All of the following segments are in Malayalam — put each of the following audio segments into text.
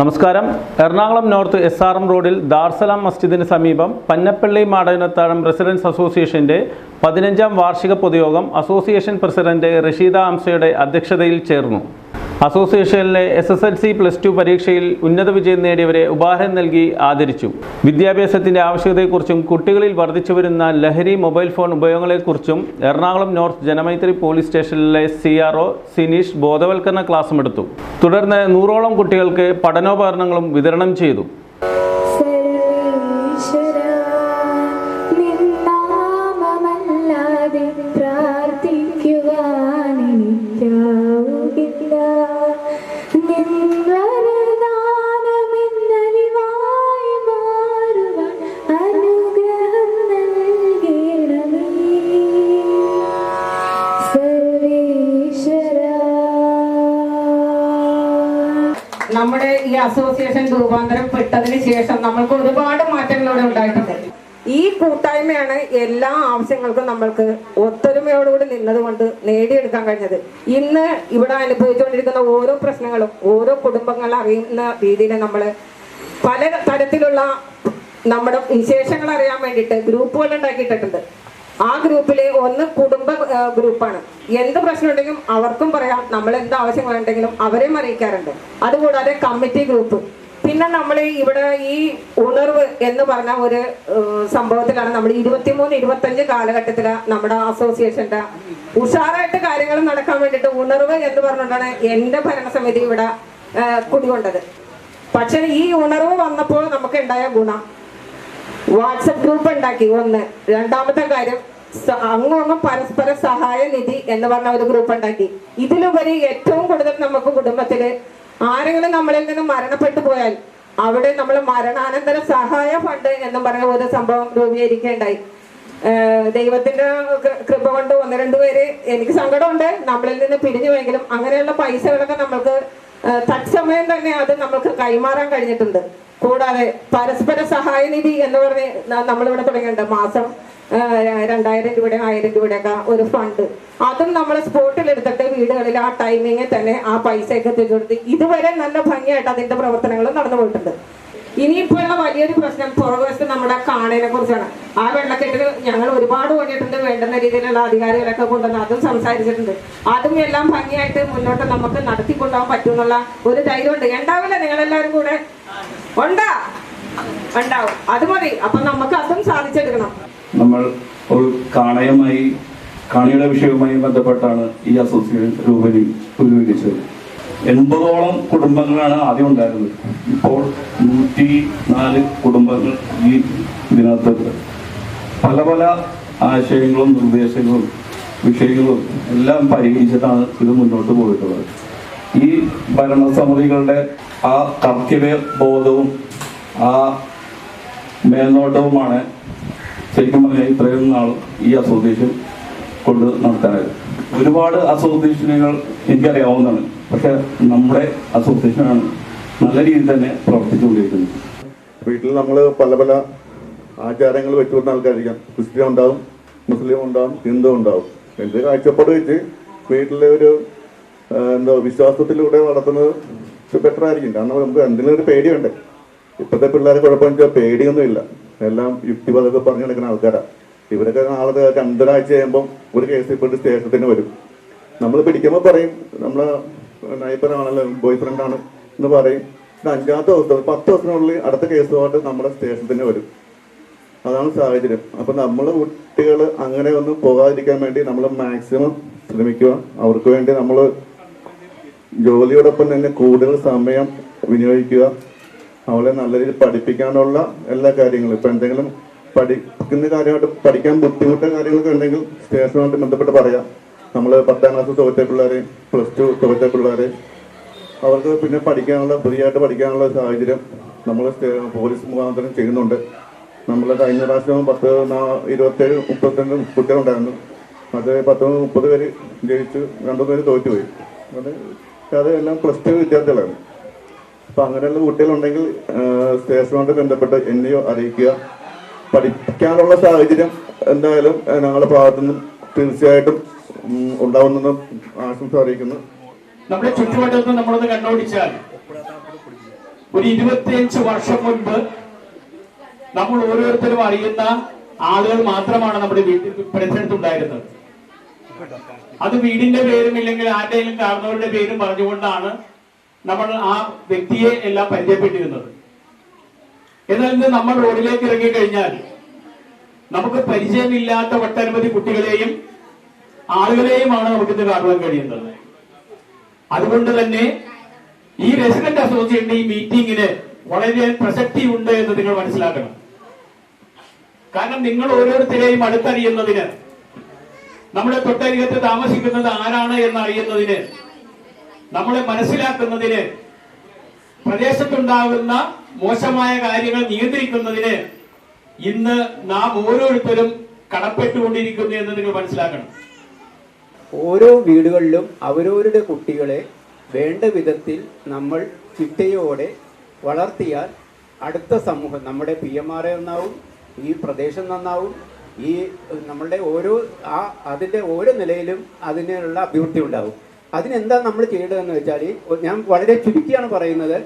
നമസ്കാരം. Ernakulam north S R M റോഡിൽ ദാർസലാം മസ്ജിദിന് സമീപം പന്നപ്പള്ളി മാടനത്താഴം റെസിഡൻസ് അസോസിയേഷന്റെ പതിനഞ്ചാം വാർഷിക പൊതുയോഗം അസോസിയേഷൻ പ്രസിഡന്റ് റഷീദ അംസയുടെ അധ്യക്ഷതയിൽ ചേർന്നു. അസോസിയേഷനിലെ S S L C plus two പരീക്ഷയിൽ ഉന്നത വിജയം നേടിയവരെ ഉപഹാരം നൽകി ആദരിച്ചു. വിദ്യാഭ്യാസത്തിന്റെ ആവശ്യകതയെക്കുറിച്ചും കുട്ടികളിൽ വർദ്ധിച്ചു വരുന്ന ലഹരി മൊബൈൽ ഫോൺ ഉപയോഗങ്ങളെക്കുറിച്ചും എറണാകുളം നോർത്ത് ജനമൈത്രി പോലീസ് സ്റ്റേഷനിലെ സി ആർ സിനീഷ് ബോധവൽക്കരണ ക്ലാസ്സും എടുത്തു. തുടർന്ന് നൂറോളം കുട്ടികൾക്ക് പഠനോപകരണങ്ങളും വിതരണം ചെയ്തു. അസോസിയേഷൻ രൂപാന്തരപ്പെട്ടതിന് ശേഷം നമ്മൾക്ക് ഒരുപാട് മാറ്റങ്ങൾ ഇവിടെ ഉണ്ടായിട്ടുണ്ട്. ഈ കൂട്ടായ്മയാണ് എല്ലാ ആവശ്യങ്ങൾക്കും നമ്മൾക്ക് ഒത്തൊരുമയോടുകൂടി നിന്നതുകൊണ്ട് നേടിയെടുക്കാൻ കഴിഞ്ഞത്. ഇന്ന് ഇവിടെ അനുഭവിച്ചുകൊണ്ടിരിക്കുന്ന ഓരോ പ്രശ്നങ്ങളും ഓരോ കുടുംബങ്ങൾ അറിയുന്ന രീതിയിൽ നമ്മൾ പല തരത്തിലുള്ള നമ്മുടെ വിശേഷങ്ങൾ അറിയാൻ വേണ്ടിയിട്ട് ഗ്രൂപ്പുകൾ ഉണ്ടാക്കിയിട്ടുണ്ട്. ആ ഗ്രൂപ്പിലെ ഒന്ന് കുടുംബ ഗ്രൂപ്പാണ്. എന്ത് പ്രശ്നം ഉണ്ടെങ്കിലും അവർക്കും പറയാം. നമ്മൾ എന്ത് ആവശ്യങ്ങളുണ്ടെങ്കിലും അവരെയും അറിയിക്കാറുണ്ട്. അതുകൂടാതെ കമ്മിറ്റി ഗ്രൂപ്പ്. പിന്നെ നമ്മൾ ഇവിടെ ഈ ഉണർവ് എന്ന് പറഞ്ഞ ഒരു സംഭവത്തിലാണ് നമ്മൾ ഇരുപത്തിമൂന്ന് ഇരുപത്തഞ്ച് കാലഘട്ടത്തിൽ നമ്മുടെ അസോസിയേഷന്റെ ഉഷാറായിട്ട് കാര്യങ്ങൾ നടക്കാൻ വേണ്ടിയിട്ട് ഉണർവ് എന്ന് പറഞ്ഞുകൊണ്ടാണ് എന്റെ ഭരണസമിതി ഇവിടെ കുടികൊണ്ടത്. പക്ഷെ ഈ ഉണർവ് വന്നപ്പോൾ നമുക്ക് ഉണ്ടായ ഗുണം. വാട്സപ്പ് ഗ്രൂപ്പ് ഉണ്ടാക്കി. ഒന്ന് രണ്ടാമത്തെ കാര്യം അങ്ങോങ്ങും അങ്ങും അങ്ങും പരസ്പര സഹായ നിധി എന്ന് പറഞ്ഞ ഒരു ഗ്രൂപ്പ് ഉണ്ടാക്കി. ഇതിലുപരി ഏറ്റവും കൂടുതൽ നമുക്ക് കുടുംബത്തിൽ ആരെങ്കിലും നമ്മളിൽ നിന്ന് മരണപ്പെട്ടു പോയാൽ അവിടെ നമ്മൾ മരണാനന്തര സഹായ ഫണ്ട് എന്ന് പറഞ്ഞ ഒരു സംഭവം രൂപീകരിക്കേണ്ടായി. ദൈവത്തിന്റെ കൃപ കൊണ്ട് ഒന്ന് രണ്ടു പേര് എനിക്ക് സങ്കടമുണ്ട്. നമ്മളിൽ നിന്ന് പിരിഞ്ഞു പോയെങ്കിലും അങ്ങനെയുള്ള പൈസകളൊക്കെ നമ്മൾക്ക് തത്സമയം തന്നെ അത് നമ്മൾക്ക് കൈമാറാൻ കഴിഞ്ഞിട്ടുണ്ട്. കൂടാതെ പരസ്പര സഹായ നിധി എന്ന് പറഞ്ഞ് നമ്മളിവിടെ തുടങ്ങിയിട്ടുണ്ട്. മാസം രണ്ടായിരം രൂപയുടെ ആയിരം രൂപയുടെ ഒരു ഫണ്ട് അതും നമ്മൾ സ്പോട്ടിൽ എടുത്തിട്ട് വീടുകളിൽ ആ ടൈമിങ്ങിൽ തന്നെ ആ പൈസയൊക്കെ തിരിച്ചു കൊടുത്ത് ഇതുവരെ നല്ല ഭംഗിയായിട്ട് അതിന്റെ പ്രവർത്തനങ്ങളും നടന്നു പോയിട്ടുണ്ട് ഇനിയിപ്പോഴുള്ള വലിയൊരു പ്രശ്നം പുറകുവശത്ത് നമ്മുടെ കാണേനെ കുറിച്ചാണ്. ആ വെള്ളക്കെട്ടിൽ ഞങ്ങൾ ഒരുപാട് ഓടിയിട്ടുണ്ട് വേണ്ടുന്ന രീതിയിലുള്ള അധികാരികളൊക്കെ കൊണ്ടുവന്ന് അതും സംസാരിച്ചിട്ടുണ്ട്. അതും എല്ലാം ഭംഗിയായിട്ട് മുന്നോട്ട് നമുക്ക് നടത്തിക്കൊണ്ടുപോകാൻ പറ്റുമെന്നുള്ള ഒരു ധൈര്യമുണ്ട്. ഉണ്ടാവില്ല നിങ്ങളെല്ലാവരും കൂടെ. ഉണ്ടാ? ഉണ്ടാവും. അത് മതി. അപ്പൊ നമുക്ക് അതും സാധിച്ചെടുക്കണം. നമ്മൾ ഒരു കാണയമായി കാണിയുടെ വിഷയവുമായി ബന്ധപ്പെട്ടാണ് ഈ അസോസിയേഷൻ രൂപീ രൂപീകരിച്ചത്. എൺപതോളം കുടുംബങ്ങളാണ് ആദ്യം ഉണ്ടായിരുന്നത്. ഇപ്പോൾ നൂറ്റി നാല് കുടുംബങ്ങൾ ഈ ഇതിനകത്ത് പല പല ആശയങ്ങളും നിർദ്ദേശങ്ങളും വിഷയങ്ങളും എല്ലാം പരിഹരിച്ചിട്ടാണ് ഇത് മുന്നോട്ട് പോയിട്ടുള്ളത്. ഈ ഭരണസമിതികളുടെ ആ കർത്തവ്യ ബോധവും ആ മേൽനോട്ടവുമാണ് ശരിക്കും പറഞ്ഞാൽ ഇത്രയും നാൾ ഈ അസോസിയേഷൻ കൊണ്ട് നടത്താനായത്. ഒരുപാട് അസോസിയേഷനുകൾ എനിക്കറിയാവുന്നതാണ്. പക്ഷെ നമ്മുടെ അസോസിയേഷനാണ് നല്ല രീതിയിൽ തന്നെ പ്രവർത്തിച്ചുകൊണ്ടിരിക്കുന്നത്. വീട്ടിൽ നമ്മൾ പല പല ആചാരങ്ങൾ വെച്ചുകൊണ്ട ആൾക്കാരിക്കാം ക്രിസ്ത്യൻ ഉണ്ടാവും മുസ്ലിം ഉണ്ടാവും ഹിന്ദു ഉണ്ടാവും. എന്റെ കാഴ്ചപ്പാട് വെച്ച് വീട്ടിലെ ഒരു എന്തോ വിശ്വാസത്തിലൂടെ വളർത്തുന്നത് ബെറ്റർ ആയിരിക്കും. കാരണം നമുക്ക് എന്തെങ്കിലും ഒരു പേടിയുണ്ട് ഇപ്പോഴത്തെ പിള്ളേരെ കുഴപ്പമെന്ന് വെച്ചാൽ പേടിയൊന്നുമില്ല എല്ലാം യുക്തിപതൊക്കെ പറഞ്ഞു നടക്കുന്ന ആൾക്കാരാണ് ഇവരൊക്കെ നാളെ രണ്ടൊരാഴ്ച കഴിയുമ്പം ഒരു കേസ് ഇപ്പോൾ സ്റ്റേഷത്തിന് വരും. നമ്മൾ പിടിക്കുമ്പോൾ പറയും നമ്മളെ നൈബറാണല്ലോ ബോയ് ഫ്രണ്ടാണ് എന്ന് പറയും. ഇത് അഞ്ചാമത്തെ ദിവസം പത്ത് ദിവസത്തിനുള്ളിൽ അടുത്ത കേസുമായിട്ട് നമ്മുടെ സ്റ്റേഷനിൽ തന്നെ വരും. അതാണ് സാഹചര്യം. അപ്പൊ നമ്മൾ കുട്ടികൾ അങ്ങനെ ഒന്നും പോകാതിരിക്കാൻ വേണ്ടി നമ്മൾ മാക്സിമം ശ്രമിക്കുക. അവർക്ക് വേണ്ടി നമ്മൾ ജോലിയോടൊപ്പം തന്നെ കൂടുതൽ സമയം വിനിയോഗിക്കുക. അവളെ നല്ല രീതിയിൽ പഠിപ്പിക്കാനുള്ള എല്ലാ കാര്യങ്ങളും. ഇപ്പൊ എന്തെങ്കിലും പഠിക്കുന്ന കാര്യമായിട്ട് പഠിക്കാൻ ബുദ്ധിമുട്ട കാര്യങ്ങളൊക്കെ ഉണ്ടെങ്കിൽ സ്റ്റേഷനുമായിട്ട് ബന്ധപ്പെട്ട് പറയാം. നമ്മൾ പത്താം ക്ലാസ് തോറ്റ പിള്ളേർ പ്ലസ് ടു തോറ്റ പിള്ളേർ അവർക്ക് പിന്നെ പഠിക്കാനുള്ള പുതിയതായിട്ട് പഠിക്കാനുള്ള സാഹചര്യം നമ്മൾ പോലീസ് മുഖാന്തരം ചെയ്യുന്നുണ്ട്. നമ്മൾ കഴിഞ്ഞ പ്രാവശ്യം പത്ത് ഇരുപത്തേഴ് മുപ്പത്തിരണ്ട് കുട്ടികളുണ്ടായിരുന്നു. അത് പത്ത് മുപ്പത് പേര് ജയിച്ച് രണ്ടു പേര് തോറ്റുപോയി അത് അത് എല്ലാം പ്ലസ് ടു വിദ്യാർത്ഥികളാണ്. അപ്പം അങ്ങനെയുള്ള കുട്ടികളുണ്ടെങ്കിൽ സ്റ്റേഷനുമായിട്ട് ബന്ധപ്പെട്ട് എന്നെയോ അറിയിക്കുക. പഠിക്കാനുള്ള സാഹചര്യം എന്തായാലും ഞങ്ങളുടെ ഭാഗത്തുനിന്നും തീർച്ചയായിട്ടും ഉം, ഉണ്ടാവുമെന്ന് ആശംസ അറിയിക്കുന്നു. നമ്മുടെ ചുറ്റുവട്ടത്ത് നമ്മളൊന്ന് കണ്ണോടിച്ചാൽ ഒരു ഇരുപത്തിയഞ്ച് വർഷം മുൻപ് നമ്മൾ ഓരോരുത്തരും അറിയുന്ന ആളുകൾ മാത്രമാണ് നമ്മുടെ വീട്ടിൽ പരിസരത്തുണ്ടായിരുന്നത് അത് വീടിന്റെ പേരും ഇല്ലെങ്കിൽ ആരുടെയും കാരണവരുടെ പേരും പറഞ്ഞുകൊണ്ടാണ് നമ്മൾ ആ വ്യക്തിയെ എല്ലാം പരിചയപ്പെട്ടിരുന്നത്. എന്നാൽ ഇന്ന് നമ്മൾ റോഡിലേക്ക് ഇറങ്ങി കഴിഞ്ഞാൽ നമുക്ക് പരിചയമില്ലാത്ത ഒട്ടനവധി കുട്ടികളെയും ആളുകളെയുമാണ് നമുക്കിത് കാണുവാൻ കഴിയുന്നത്. അതുകൊണ്ട് തന്നെ ഈ റെസിഡന്റ് അസോസിയേഷന്റെ ഈ മീറ്റിംഗിന് വളരെ പ്രസക്തി ഉണ്ട് എന്ന് നിങ്ങൾ മനസ്സിലാക്കണം. കാരണം നിങ്ങൾ ഓരോരുത്തരെയും അടുത്തറിയുന്നതിന് നമ്മുടെ തൊട്ടരികത്ത് താമസിക്കുന്നത് ആരാണ് എന്ന് അറിയുന്നതിന് നമ്മളെ മനസ്സിലാക്കുന്നതിന് പ്രദേശത്തുണ്ടാകുന്ന മോശമായ കാര്യങ്ങൾ നിയന്ത്രിക്കുന്നതിന് ഇന്ന് നാം ഓരോരുത്തരും കടപ്പെട്ടുകൊണ്ടിരിക്കുന്നു എന്ന് നിങ്ങൾ മനസ്സിലാക്കണം. ഓരോ വീടുകളിലും അവരവരുടെ കുട്ടികളെ വേണ്ട വിധത്തിൽ നമ്മൾ ചിട്ടയോടെ വളർത്തിയാൽ അടുത്ത സമൂഹം നമ്മുടെ പി എം ആർ നന്നാവും ഈ പ്രദേശം നന്നാവും ഈ നമ്മളുടെ ഓരോ ആ അതിന്റെ ഓരോ നിലയിലും അതിനുള്ള അഭിവൃദ്ധി ഉണ്ടാവും. അതിനെന്താ നമ്മൾ ചെയ്യേണ്ടതെന്ന് വെച്ചാൽ ഞാൻ വളരെ ചുരുക്കിയാണ് പറയുന്നത്.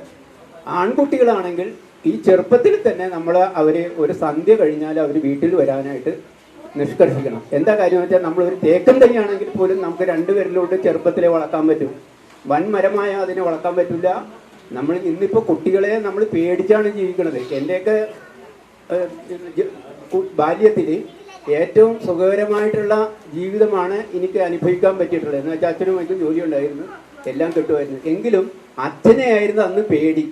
ആൺകുട്ടികളാണെങ്കിൽ ഈ ചെറുപ്പത്തിൽ തന്നെ നമ്മൾ അവർ ഒരു സന്ധ്യ കഴിഞ്ഞാൽ അവർ വീട്ടിൽ വരാനായിട്ട് നിഷ്കർഷിക്കണം. എന്താ കാര്യം വെച്ചാൽ ഒരു തേക്കൻ തന്നെയാണെങ്കിൽ പോലും നമുക്ക് രണ്ടുപേരിലോട്ട് ചെറുപ്പത്തിലെ വളർത്താൻ പറ്റും. വൻമരമായ അതിനെ വളർത്താൻ പറ്റില്ല നമ്മൾ ഇന്നിപ്പോൾ കുട്ടികളെ നമ്മൾ പേടിച്ചാണ് ജീവിക്കുന്നത്. എന്റെയൊക്കെ ബാല്യത്തിൽ ഏറ്റവും സുഖകരമായിട്ടുള്ള ജീവിതമാണ് എനിക്ക് അനുഭവിക്കാൻ പറ്റിയിട്ടുള്ളത്. എന്ന് വെച്ചാൽ അച്ഛനും അച്ഛനും ജോലി ഉണ്ടായിരുന്നു. എല്ലാം കിട്ടുമായിരുന്നു. എങ്കിലും അച്ഛനെ ആയിരുന്നു അന്ന് പേടി.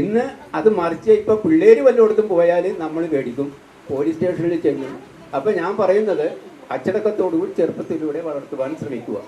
ഇന്ന് അത് മറിച്ച് ഇപ്പം പിള്ളേർ വല്ലയിടത്തും പോയാൽ നമ്മൾ പേടിക്കും. പോലീസ് സ്റ്റേഷനിൽ ചെല്ലും. അപ്പൊ ഞാൻ പറയുന്നത് അച്ചടക്കത്തോടുകൂടി ചെറുപ്പത്തിലൂടെ വളർത്തുവാൻ ശ്രമിക്കുക.